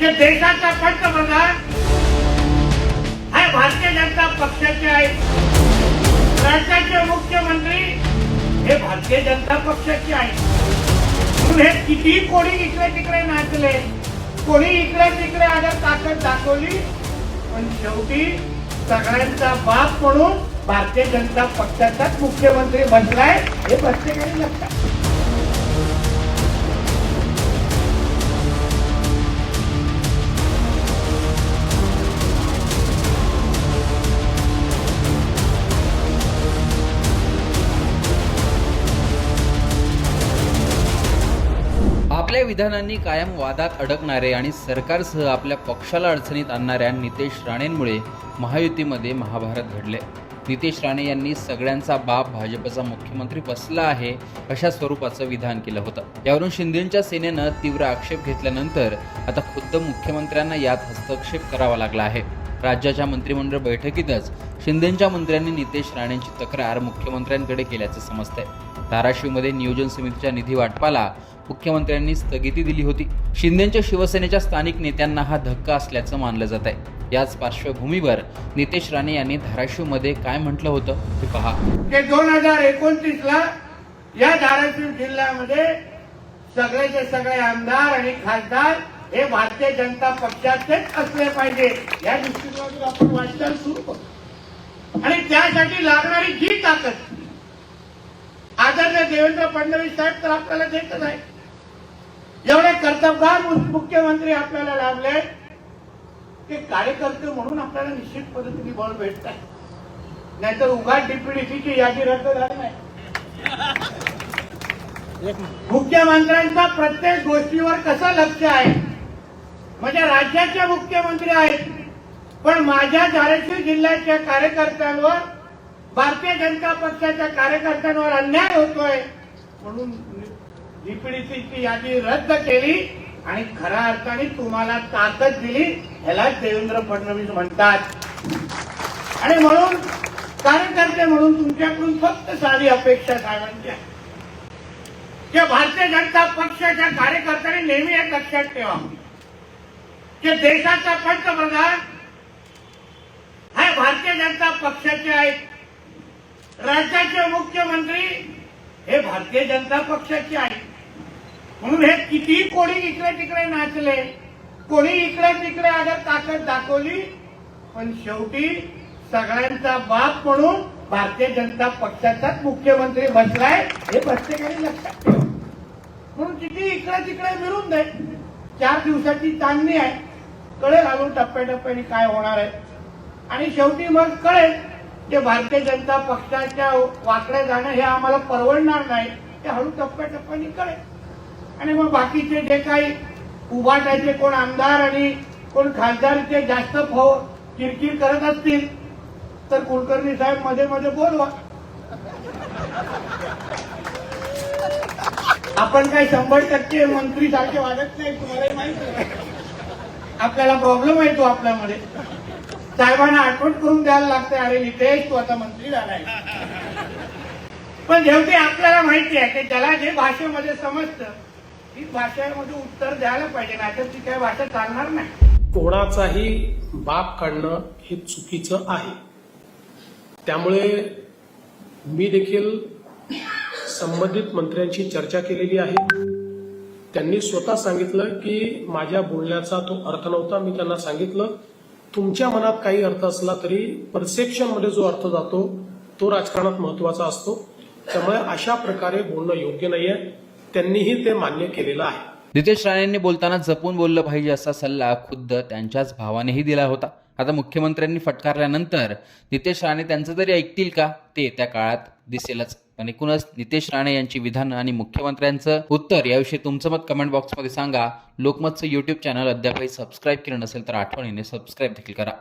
ते देशाचा पंतप्रधान हा भारतीय जनता पक्षाचे आहेत. राज्याचे मुख्यमंत्री हे भारतीय जनता पक्षाचे आहेत. म्हणून हे किती कोणी इकडे तिकडे नाचले कोणी इकडे तिकडे आदर ताकद दाखवली पण शेवटी सगळ्यांचा बाप म्हणून भारतीय जनता पक्षाचाच मुख्यमंत्री बनलाय हे प्रत्येकाने लक्षात आपल्या विधानांनी कायम वादात अडकणारे आणि सरकारसह आपल्या पक्षाला अडचणीत आणणाऱ्या नितेश राणेंमुळे महायुतीमध्ये महाभारत घडले. नितेश राणे यांनी सगळ्यांचा बाप भाजपचा मुख्यमंत्री बसला आहे अशा स्वरूपाचं विधान केलं होतं. यावरून शिंदेच्या सेनेनं तीव्र आक्षेप घेतल्यानंतर आता खुद्द मुख्यमंत्र्यांना यात हस्तक्षेप करावा लागला आहे. राज्याच्या मंत्रिमंडळ बैठकीतच शिंदेच्या मंत्र्यांनी नितेश राणेंची तक्रार मुख्यमंत्र्यांकडे केल्याचं समजतंय. धाराशिवमध्ये नियोजन समितीच्या निधी वाटपाला मुख्यमंत्र्यांनी स्थगिती दिली होती. शिंदेच्या शिवसेनेच्या स्थानिक नेत्यांना हा धक्का असल्याचं मानलं जात आहे याच पार्श्वभूमीवर नितेश राणे यांनी धाराशिवमध्ये काय म्हटलं होतं ते पहा. ते दोन हजार एकोणतीस ला या धाराशिव जिल्ह्यामध्ये सगळेचे सगळे आमदार आणि खासदार हे भारतीय जनता पक्षाचेच असले पाहिजे. या दृष्टिकोनातून आपण वाटचाल सुरू करू. आणि त्यासाठी लागणारी जी ताकद. आदरणीय देवेंद्र फडणवीस साहेब तर आपल्याला देतच आहे एवढे कर्तबगार मुख्यमंत्री आपल्याला लाभले ते कार्यकर्ते म्हणून आपल्याला निश्चित पद्धतीने बळ भेटतात नाहीतर उघाड डीपीडीसीची यादी रद्द झाली नाही. मुख्यमंत्र्यांचा प्रत्येक गोष्टीवर कसं लक्ष आहे? म्हणजे राज्याचे मुख्यमंत्री आहेत. पण माझ्या धाराशिव जिल्ह्याच्या कार्यकर्त्यांवर भारतीय जनता पक्षाच्या कार्यकर्त्यांवर अन्याय होतोय म्हणून डीपीडीसीची यादी रद्द केली आणि खऱ्या अर्थाने तुम्हाला ताकद दिली ह्यालाच देवेंद्र फडणवीस म्हणतात. आणि म्हणून कार्यकर्ते म्हणून तुमच्याकडून फक्त साधी अपेक्षा साहेबांची आहे. भारतीय जनता पक्षाच्या कार्यकर्त्यांनी नेहमी एक लक्षात ठेवा. की देशाचा पंतप्रधान हे भारतीय जनता पक्षाचे आहेत. राज्याचे मुख्यमंत्री हे भारतीय जनता पक्षाचे आहेत. म्हणून हे किती कोणी इकडे तिकडे नाचले कोणी इकडे तिकडे अगर ताकद दाखवली पण शेवटी सगळ्यांचा बाप म्हणून भारतीय जनता पक्षाचाच मुख्यमंत्री बसलाय हे प्रत्येकाने लक्षात ठेव. म्हणून किती इकडे तिकडे मिळून दे चार दिवसाची चांदणी आहे. कळेल अजून टप्प्याटप्प्याने काय होणार आहे? आणि शेवटी मग कळेल की भारतीय जनता पक्षाच्या वाकडे जाणं हे आम्हाला परवडणार नाही ते हळू टप्प्याटप्प्याने कळेल आणि मग बाकीचे जे काही उभाटायचे कोण आमदार आणि कोण खासदारचे जास्त फो किरकिर करत असतील तर कुलकर्णी साहेबमध्ये मध्ये बोलवा. आपण काही शंभर टक्के मंत्री सारखे वागत नाही तुम्हालाही माहिती आहे. आपल्याला प्रॉब्लेम आहे तो आपल्यामध्ये. साहेबांना आठवण करून द्यायला लागते अरे नितेश तू आता मंत्री झालाय. पण शेवटी आपल्याला माहिती आहे की ज्याला जे भाषेमध्ये समजतं ती भाषेमध्ये उत्तर द्यायला पाहिजे नाही ती काही भाषा चालणार नाही. कोणाचाही बाप काढणं हे चुकीचं आहे. त्यामुळे मी देखील संबंधित मंत्र्यांशी चर्चा केलेली आहे. त्यांनी स्वतः सांगितलं की माझ्या बोलण्याचा तो अर्थ नव्हता मी त्यांना सांगितलं तुमच्या मनात काही अर्थ असला तरी परसेप्शनमध्ये जो अर्थ जातो तो राजकारणात महत्त्वाचा असतो. त्यामुळे अशा प्रकारे बोलणं योग्य नाहीये. त्यांनीही ते मान्य केलेलं आहे. नितेश राणेंनी बोलताना जपून बोललं पाहिजे असा सल्ला खुद्द त्यांच्याच भावानेही दिला होता. आता मुख्यमंत्र्यांनी फटकारल्यानंतर नितेश राणे त्यांचं तरी ऐकतील का? ते त्या काळात दिसेलच. पण एकूणच नितेश राणे यांची विधानं आणि मुख्यमंत्र्यांचं उत्तर याविषयी तुमचं मत कमेंट बॉक्समध्ये सांगा. लोकमतचं यूट्यूब चॅनल अद्यापही सबस्क्राईब केलं नसेल तर आठवणीने सबस्क्राईब देखील करा.